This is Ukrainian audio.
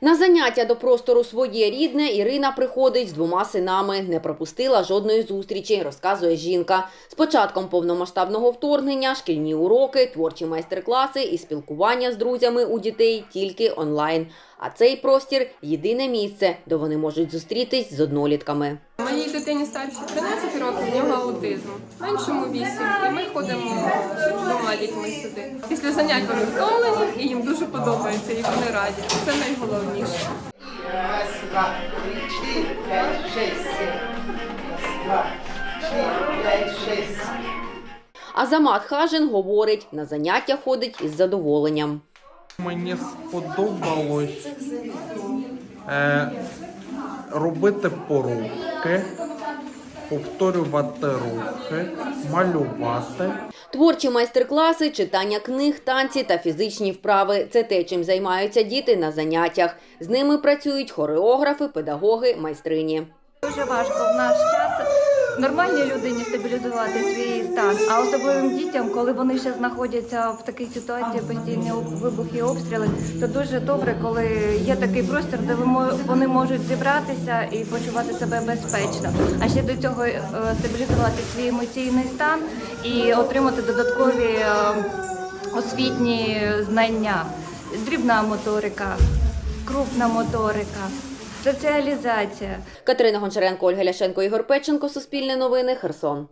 На заняття до простору своє рідне Ірина приходить з двома синами. Не пропустила жодної зустрічі, розказує жінка. З початком повномасштабного вторгнення шкільні уроки, творчі майстер-класи і спілкування з друзями у дітей тільки онлайн. А цей простір єдине місце, де вони можуть зустрітись з однолітками. Моїй дитині старші 13 років, в нього аутизм, меншому 8. І ми ходимо з двома сюди. Після занять вони втомлені подобається, і вони раді. Це найголовніше. Раз, два, три, четыре, пять, шесть, семь. Раз, два, четыре, пять, шесть. Азамат Хажин говорить, на заняття ходить із задоволенням. Мені сподобалось е, робити порухи, повторювати рухи, малювати. Творчі майстер-класи, читання книг, танці та фізичні вправи це те, чим займаються діти на заняттях. З ними працюють хореографи, педагоги, майстрині. Дуже важко в наш час нормальній людині стабілізувати свій стан, а особливим дітям, коли вони ще знаходяться в такій ситуації постійні вибухи обстріли, то дуже добре, коли є такий простір, де вони можуть зібратися і почувати себе безпечно. А ще до цього е, стабілізувати свій емоційний стан і отримати додаткові е, освітні знання, дрібна моторика, крупна моторика. Соціалізація. Катерина Гончаренко, Ольга Ляшенко, Ігор Печенко. Суспільне новини. Херсон.